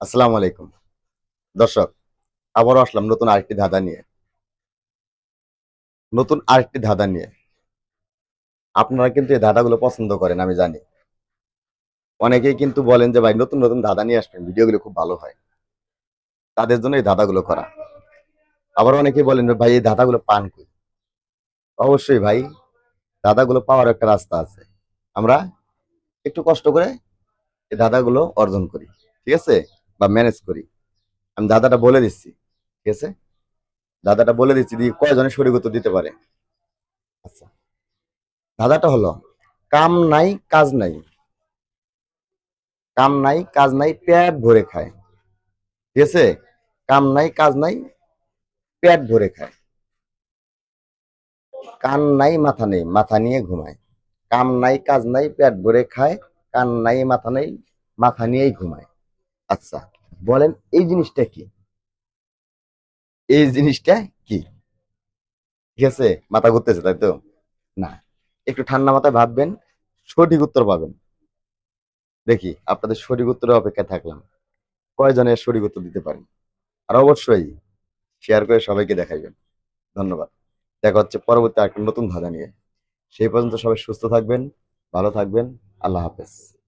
আসসালামু আলাইকুম। দর্শক, আবারও আসলাম নতুন আরেকটি ধাঁধা নিয়ে। নতুন আরেকটি ধাঁধা নিয়ে। আপনারা কিন্তু এই ধাঁধাগুলো পছন্দ করেন, আমি জানি। অনেকেই কিন্তু বলেন যে, ভাই, নতুন নতুন ধাঁধা নিয়ে আসবেন, ভিডিওগুলো খুব ভালো হয়। তাদের জন্য এই ধাঁধাগুলো করা। আবার অনেকেই বলেন ভাই, এই ধাঁধাগুলো পান কই? অবশ্যই ভাই, ধাঁধাগুলো পাওয়ার একটা রাস্তা আছে। আমরা একটু কষ্ট করে এই ধাঁধাগুলো অর্জন করি, ঠিক আছে? বা ম্যানেজ করি। আমি দাদাটা বলে দিচ্ছি, ঠিক আছে? দাদাটা বলে দিচ্ছি দিয়ে কয়জনে সঠিক উত্তর দিতে পারে। আচ্ছা। দাদাটা হলো, কাম নাই, কাজ নাই। কাম নাই, কাজ নাই, পেট ভরে খায়। ঠিক আছে? কাম নাই, কাজ নাই, পেট ভরে খায়। কান নাই, মাথা নেই, মাথা নিয়ে ঘুমায়। কাম নাই, কাজ নাই, পেট ভরে খায়। কান নাই, মাথা নেই, মাথা নিয়েই ঘুমায়। আচ্ছা। বলেন, এই জিনিসটা কি? এই জিনিসটা কি? ঠিক আছে? মাথা ঘুরতেছে, তাই তো? না। একটু ঠান্ডা মাথায় ভাববেন, সঠিক উত্তর পাবেন। দেখি, আপনাদের সঠিক উত্তরের অপেক্ষায় থাকলাম। কয়জনের সঠিক উত্তর দিতে পারেন আর অবশ্যই শেয়ার করে সবাইকে দেখাইবেন। ধন্যবাদ। দেখা হচ্ছে পরবর্তী একটা নতুন ধাঁধা নিয়ে। সেই পর্যন্ত সবাই সুস্থ থাকবেন, ভালো থাকবেন। আল্লাহ হাফেজ।